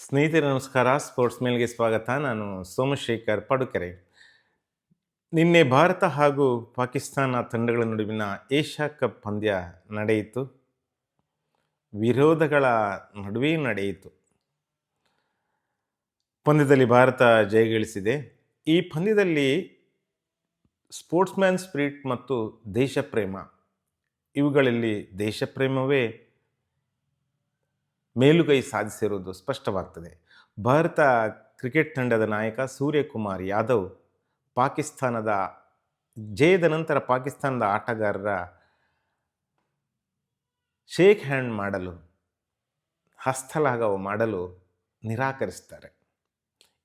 ಸ್ನೇಹಿತರೆ, ನಮಸ್ಕಾರ. ಸ್ಪೋರ್ಟ್ಸ್ ಮೇಲ್ಗೆ ಸ್ವಾಗತ. ನಾನು ಸೋಮಶೇಖರ್ ಪಡುಕೆರೆ. ನಿನ್ನೆ ಭಾರತ ಹಾಗೂ ಪಾಕಿಸ್ತಾನ ತಂಡಗಳ ನಡುವಿನ ಏಷ್ಯಾ ಕಪ್ ಪಂದ್ಯ ನಡೆಯಿತು. ವಿರೋಧಗಳ ನಡುವೆ ನಡೆಯಿತು. ಪಂದ್ಯದಲ್ಲಿ ಭಾರತ ಜಯಗಳಿಸಿದೆ ಈ ಪಂದ್ಯದಲ್ಲಿ ಸ್ಪೋರ್ಟ್ಸ್ಮ್ಯಾನ್ ಸ್ಪಿರಿಟ್ ಮತ್ತು ದೇಶಪ್ರೇಮ. ಇವುಗಳಲ್ಲಿ ದೇಶಪ್ರೇಮವೇ ಮೇಲುಗೈ ಸಾಧಿಸಿರುವುದು ಸ್ಪಷ್ಟವಾಗ್ತದೆ. ಭಾರತ ಕ್ರಿಕೆಟ್ ತಂಡದ ನಾಯಕ ಸೂರ್ಯಕುಮಾರ್ ಯಾದವ್ ಪಾಕಿಸ್ತಾನದ ಜಯದ ನಂತರ ಪಾಕಿಸ್ತಾನದ ಆಟಗಾರರ ಶೇಕ್ ಹ್ಯಾಂಡ್ ಮಾಡಲು, ಹಸ್ತಲಾಘವ ಮಾಡಲು ನಿರಾಕರಿಸ್ತಾರೆ.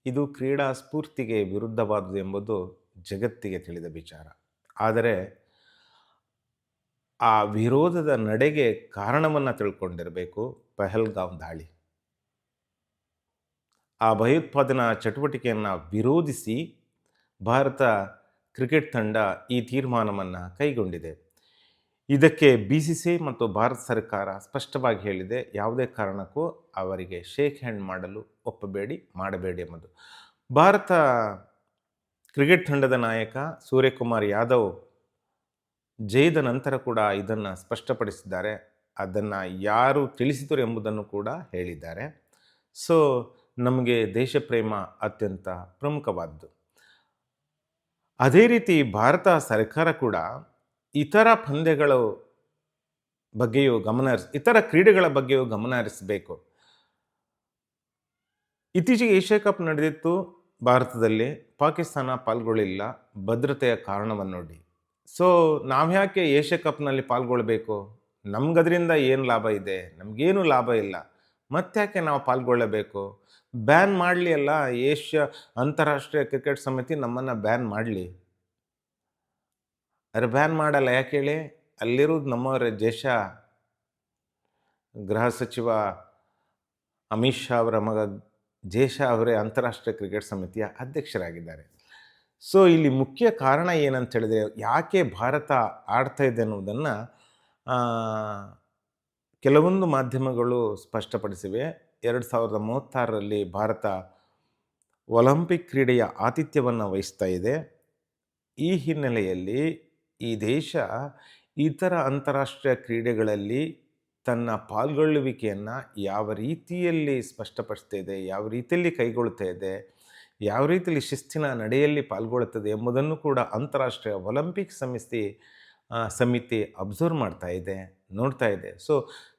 ಇದು ಕ್ರೀಡಾ ಸ್ಫೂರ್ತಿಗೆ ವಿರುದ್ಧವಾದುದು ಎಂಬುದು ಜಗತ್ತಿಗೆ ತಿಳಿದ ವಿಚಾರ. ಆದರೆ ಆ ವಿರೋಧದ ನಡೆಗೆ ಕಾರಣವನ್ನು ತಿಳ್ಕೊಂಡಿರಬೇಕು ಪೆಹಲ್ಗಾಂವ್ ದಾಳಿ. ಆ ಭಯೋತ್ಪಾದನಾ ಚಟುವಟಿಕೆಯನ್ನು ವಿರೋಧಿಸಿ ಭಾರತ ಕ್ರಿಕೆಟ್ ತಂಡ ಈ ತೀರ್ಮಾನವನ್ನು ಕೈಗೊಂಡಿದೆ. ಇದಕ್ಕೆ ಬಿ ಸಿ ಸಿ ಮತ್ತು ಭಾರತ ಸರ್ಕಾರ ಸ್ಪಷ್ಟವಾಗಿ ಹೇಳಿದೆ. ಯಾವುದೇ ಕಾರಣಕ್ಕೂ ಅವರಿಗೆ ಶೇಕ್ ಹ್ಯಾಂಡ್ ಮಾಡಲು ಒಪ್ಪಬೇಡಿ, ಮಾಡಬೇಡಿ ಎಂಬುದು. ಭಾರತ ಕ್ರಿಕೆಟ್ ತಂಡದ ನಾಯಕ ಸೂರ್ಯಕುಮಾರ್ ಯಾದವ್ ಜಯದ ನಂತರ ಕೂಡ ಇದನ್ನು ಸ್ಪಷ್ಟಪಡಿಸಿದ್ದಾರೆ. ಅದನ್ನು ಯಾರು ತಿಳಿಸಿದರು ಎಂಬುದನ್ನು ಕೂಡ ಹೇಳಿದ್ದಾರೆ. ಸೊ ನಮಗೆ ದೇಶಪ್ರೇಮ ಅತ್ಯಂತ ಪ್ರಮುಖವಾದ್ದು. ಅದೇ ರೀತಿ ಭಾರತ ಸರ್ಕಾರ ಕೂಡ ಇತರ ಪಂದ್ಯಗಳು ಬಗ್ಗೆಯೂ ಗಮನ ಇತರ ಕ್ರೀಡೆಗಳ ಬಗ್ಗೆಯೂ ಗಮನ ಹರಿಸಬೇಕು. ಇತ್ತೀಚೆಗೆ ಏಷ್ಯಾ ಕಪ್ ನಡೆದಿತ್ತು. ಭಾರತದಲ್ಲಿ ಪಾಕಿಸ್ತಾನ ಪಾಲ್ಗೊಳ್ಳಿಲ್ಲ. ಭದ್ರತೆಯ ಕಾರಣವನ್ನು ನೋಡಿ ಸೊ ನಾವ್ಯಾಕೆ ಏಷ್ಯಾ ಕಪ್ನಲ್ಲಿ ಪಾಲ್ಗೊಳ್ಬೇಕು? ನಮ್ಗದರಿಂದ ಏನು ಲಾಭ ಇದೆ? ನಮಗೇನು ಲಾಭ ಇಲ್ಲ. ಮತ್ತ್ಯಾಕೆ ನಾವು ಪಾಲ್ಗೊಳ್ಳಬೇಕು? ಬ್ಯಾನ್ ಮಾಡಲಿ ಅಲ್ಲ, ಏಷ್ಯಾ ಅಂತಾರಾಷ್ಟ್ರೀಯ ಕ್ರಿಕೆಟ್ ಸಮಿತಿ ನಮ್ಮನ್ನು ಬ್ಯಾನ್ ಮಾಡಲಿ. ಅರೆ ಬ್ಯಾನ್ ಮಾಡಲ್ಲ, ಯಾಕೆ ಹೇಳಿ? ಅಲ್ಲಿರೋದು ನಮ್ಮವರ ದೇಶ. ಗೃಹ ಸಚಿವ ಅಮಿತ್ ಶಾ ಅವರ ಮಗ ಜೇಷಾ ಅವರೇ ಅಂತಾರಾಷ್ಟ್ರೀಯ ಕ್ರಿಕೆಟ್ ಸಮಿತಿಯ ಅಧ್ಯಕ್ಷರಾಗಿದ್ದಾರೆ. ಸೊ, ಇಲ್ಲಿ ಮುಖ್ಯ ಕಾರಣ ಏನಂತ ಹೇಳಿದ್ರೆ ಯಾಕೆ ಭಾರತ ಆಡ್ತಾ ಇದೆ ಅನ್ನೋದನ್ನು ಕೆಲವೊಂದು ಮಾಧ್ಯಮಗಳು ಸ್ಪಷ್ಟಪಡಿಸಿವೆ. ಎರಡು ಸಾವಿರದ ಮೂವತ್ತಾರರಲ್ಲಿ ಭಾರತ ಒಲಿಂಪಿಕ್ ಕ್ರೀಡೆಯ ಆತಿಥ್ಯವನ್ನು ವಹಿಸ್ತಾ ಇದೆ. ಈ ಹಿನ್ನೆಲೆಯಲ್ಲಿ ಈ ದೇಶ ಇತರ ಅಂತಾರಾಷ್ಟ್ರೀಯ ಕ್ರೀಡೆಗಳಲ್ಲಿ ತನ್ನ ಪಾಲ್ಗೊಳ್ಳುವಿಕೆಯನ್ನು ಯಾವ ರೀತಿಯಲ್ಲಿ ಸ್ಪಷ್ಟಪಡಿಸ್ತಾ ಇದೆ, ಯಾವ ರೀತಿಯಲ್ಲಿ ಕೈಗೊಳ್ತಾ ಇದೆ ಯಾವ ರೀತಿಯಲ್ಲಿ ಶಿಸ್ತಿನ ನಡೆಯಲ್ಲಿ ಪಾಲ್ಗೊಳ್ಳುತ್ತದೆ ಎಂಬುದನ್ನು ಕೂಡ ಅಂತಾರಾಷ್ಟ್ರೀಯ ಒಲಿಂಪಿಕ್ ಸಮಿತಿ ಸಮಿತಿ ಅಬ್ಸರ್ವ್ ಮಾಡ್ತಾ ಇದೆ, ನೋಡ್ತಾ ಇದೆ. ಸೊ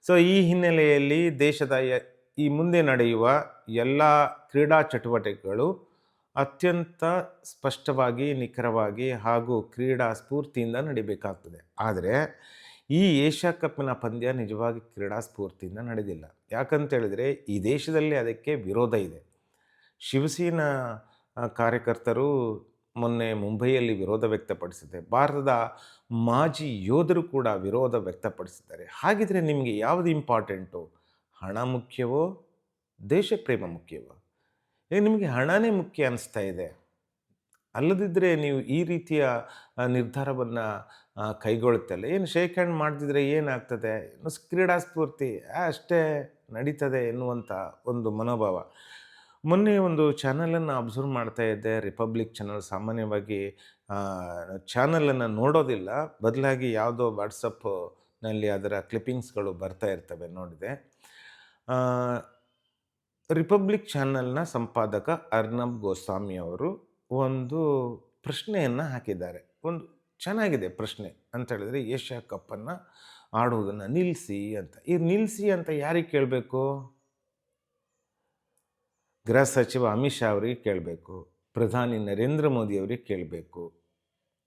ಸೊ ಈ ಹಿನ್ನೆಲೆಯಲ್ಲಿ ದೇಶದ ಈ ಮುಂದೆ ನಡೆಯುವ ಎಲ್ಲ ಕ್ರೀಡಾ ಚಟುವಟಿಕೆಗಳು ಅತ್ಯಂತ ಸ್ಪಷ್ಟವಾಗಿ, ನಿಖರವಾಗಿ ಹಾಗೂ ಕ್ರೀಡಾ ಸ್ಫೂರ್ತಿಯಿಂದ ನಡಿಬೇಕಾಗ್ತದೆ. ಆದರೆ ಈ ಏಷ್ಯಾ ಕಪ್ಪಿನ ಪಂದ್ಯ ನಿಜವಾಗಿ ಕ್ರೀಡಾ ಸ್ಫೂರ್ತಿಯಿಂದ ನಡೆದಿಲ್ಲ. ಯಾಕಂತೇಳಿದರೆ ಈ ದೇಶದಲ್ಲಿ ಅದಕ್ಕೆ ವಿರೋಧ ಇದೆ. ಶಿವಸೇನಾ ಕಾರ್ಯಕರ್ತರು ಮೊನ್ನೆ ಮುಂಬೈಯಲ್ಲಿ ವಿರೋಧ ವ್ಯಕ್ತಪಡಿಸಿದೆ. ಭಾರತದ ಮಾಜಿ ಯೋಧರು ಕೂಡ ವಿರೋಧ ವ್ಯಕ್ತಪಡಿಸಿದ್ದಾರೆ. ಹಾಗಿದ್ರೆ ನಿಮಗೆ ಯಾವುದು ಇಂಪಾರ್ಟೆಂಟು? ಹಣ ಮುಖ್ಯವೋ? ದೇಶಪ್ರೇಮ ಮುಖ್ಯವೋ? ಏ, ನಿಮಗೆ ಹಣನೇ ಮುಖ್ಯ ಅನಿಸ್ತಾ ಇದೆ. ಅಲ್ಲದಿದ್ದರೆ ನೀವು ಈ ರೀತಿಯ ನಿರ್ಧಾರವನ್ನು ಕೈಗೊಳ್ಳುತ್ತಲ್ಲ ಏನು ಶೇಕ್ ಹ್ಯಾಂಡ್ ಮಾಡ್ತಿದ್ರೆ ಏನಾಗ್ತದೆ? ಕ್ರೀಡಾ ಸ್ಫೂರ್ತಿ? ಅಷ್ಟೇ ನಡೀತದೆ ಎನ್ನುವಂಥ ಒಂದು ಮನೋಭಾವ. ಮೊನ್ನೆ ಒಂದು ಚಾನಲನ್ನು ಅಬ್ಸರ್ವ್ ಮಾಡ್ತಾ ಇದ್ದೆ. ರಿಪಬ್ಲಿಕ್ ಚಾನಲ್ ಸಾಮಾನ್ಯವಾಗಿ ಚಾನಲನ್ನು ನೋಡೋದಿಲ್ಲ. ಬದಲಾಗಿ ಯಾವುದೋ ವಾಟ್ಸಪ್ನಲ್ಲಿ ಅದರ ಕ್ಲಿಪ್ಪಿಂಗ್ಸ್ಗಳು ಬರ್ತಾ ಇರ್ತವೆ ನೋಡಿದೆ. ರಿಪಬ್ಲಿಕ್ ಚಾನಲ್ನ ಸಂಪಾದಕ ಅರ್ನಬ್ ಗೋಸ್ವಾಮಿ ಅವರು ಒಂದು ಪ್ರಶ್ನೆಯನ್ನು ಹಾಕಿದ್ದಾರೆ. ಒಂದು ಚೆನ್ನಾಗಿದೆ ಪ್ರಶ್ನೆ ಅಂತ ಹೇಳಿದ್ರೆ, ಏಷ್ಯಾ ಕಪ್ಪನ್ನು ಆಡುವುದನ್ನು ನಿಲ್ಲಿಸಿ ಅಂತ. ಈ ನಿಲ್ಲಿಸಿ ಅಂತ ಯಾರಿಗೆ ಕೇಳಬೇಕು? ಗೃಹ ಸಚಿವ ಅಮಿತ್ ಶಾ ಅವರಿಗೆ ಕೇಳಬೇಕು, ಪ್ರಧಾನಿ ನರೇಂದ್ರ ಮೋದಿ ಅವರಿಗೆ ಕೇಳಬೇಕು.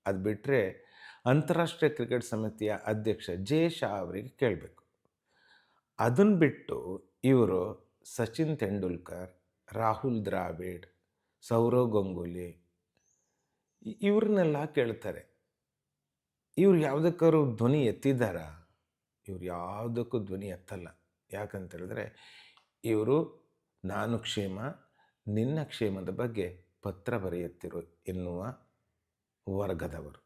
ಅದು ಬಿಟ್ಟರೆ ಅಂತಾರಾಷ್ಟ್ರೀಯ ಕ್ರಿಕೆಟ್ ಸಮಿತಿಯ ಅಧ್ಯಕ್ಷ ಜೆ ಶಾ ಅವರಿಗೆ ಕೇಳಬೇಕು. ಅದನ್ನು ಬಿಟ್ಟು ಇವರು ಸಚಿನ್ ತೆಂಡೂಲ್ಕರ್, ರಾಹುಲ್ ದ್ರಾವಿಡ್, ಸೌರವ್ ಗಂಗೂಲಿ ಇವ್ರನ್ನೆಲ್ಲ ಕೇಳ್ತಾರೆ. ಇವ್ರು ಯಾವುದಕ್ಕಾದ್ರು ಧ್ವನಿ ಎತ್ತಿದ್ದಾರಾ? ಇವ್ರು ಯಾವುದಕ್ಕೂ ಧ್ವನಿ ಎತ್ತಲ್ಲ. ಯಾಕಂತ ಹೇಳಿದ್ರೆ ಇವರು ನಾನು ಕ್ಷೇಮ, ನಿನ್ನ ಕ್ಷೇಮದ ಬಗ್ಗೆ ಪತ್ರ ಬರೆಯುತ್ತಿರು ಎನ್ನುವ ವರ್ಗದವರು.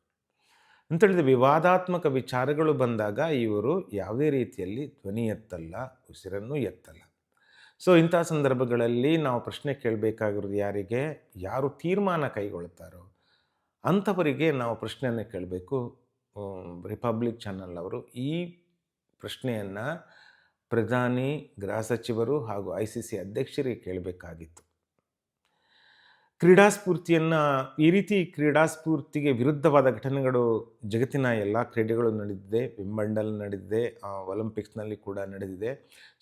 ಅಂತೇಳಿದ್ರೆ ವಿವಾದಾತ್ಮಕ ವಿಚಾರಗಳು ಬಂದಾಗ ಇವರು ಯಾವುದೇ ರೀತಿಯಲ್ಲಿ ಧ್ವನಿ ಎತ್ತಲ್ಲ, ಉಸಿರನ್ನು ಎತ್ತಲ್ಲ. ಸೊ ಇಂಥ ಸಂದರ್ಭಗಳಲ್ಲಿ ನಾವು ಪ್ರಶ್ನೆ ಕೇಳಬೇಕಾಗಿರೋದು ಯಾರಿಗೆ? ಯಾರು ತೀರ್ಮಾನ ಕೈಗೊಳ್ತಾರೋ ಅಂಥವರಿಗೆ ನಾವು ಪ್ರಶ್ನೆಯನ್ನು ಕೇಳಬೇಕು. ರಿಪಬ್ಲಿಕ್ ಚಾನಲ್ ಅವರು ಈ ಪ್ರಶ್ನೆಯನ್ನು ಪ್ರಧಾನಿ, ಗೃಹ ಸಚಿವರು ಹಾಗೂ ಐ ಸಿ ಸಿ ಅಧ್ಯಕ್ಷರಿಗೆ ಕೇಳಬೇಕಾಗಿತ್ತು. ಕ್ರೀಡಾ ಸ್ಫೂರ್ತಿಯನ್ನು, ಈ ರೀತಿ ಕ್ರೀಡಾ ಸ್ಫೂರ್ತಿಗೆ ವಿರುದ್ಧವಾದ ಘಟನೆಗಳು ಜಗತ್ತಿನ ಎಲ್ಲ ಕ್ರೀಡೆಗಳು ನಡೆದಿದೆ. ವಿಂಬಂಡಲ್ ನಡೆದಿದೆ ಒಲಿಂಪಿಕ್ಸ್ನಲ್ಲಿ ಕೂಡ ನಡೆದಿದೆ.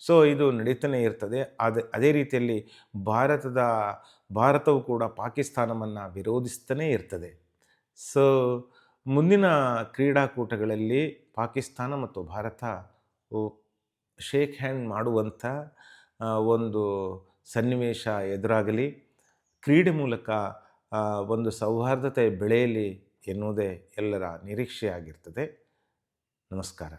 ಸೊ, ಇದು ನಡೀತಾನೆ ಇರ್ತದೆ. ಅದೇ ಅದೇ ರೀತಿಯಲ್ಲಿ ಭಾರತದ, ಭಾರತವು ಕೂಡ ಪಾಕಿಸ್ತಾನವನ್ನು ವಿರೋಧಿಸ್ತಾನೇ ಇರ್ತದೆ. ಸೊ, ಮುಂದಿನ ಕ್ರೀಡಾಕೂಟಗಳಲ್ಲಿ ಪಾಕಿಸ್ತಾನ ಮತ್ತು ಭಾರತ ಶೇಕ್ ಹ್ಯಾಂಡ್ ಮಾಡುವಂಥ ಒಂದು ಸನ್ನಿವೇಶ ಎದುರಾಗಲಿ, ಕ್ರೀಡೆ ಮೂಲಕ ಒಂದು ಸೌಹಾರ್ದತೆ ಬೆಳೆಯಲಿ ಎನ್ನುವುದೇ ಎಲ್ಲರ ನಿರೀಕ್ಷೆಯಾಗಿರ್ತದೆ. ನಮಸ್ಕಾರ.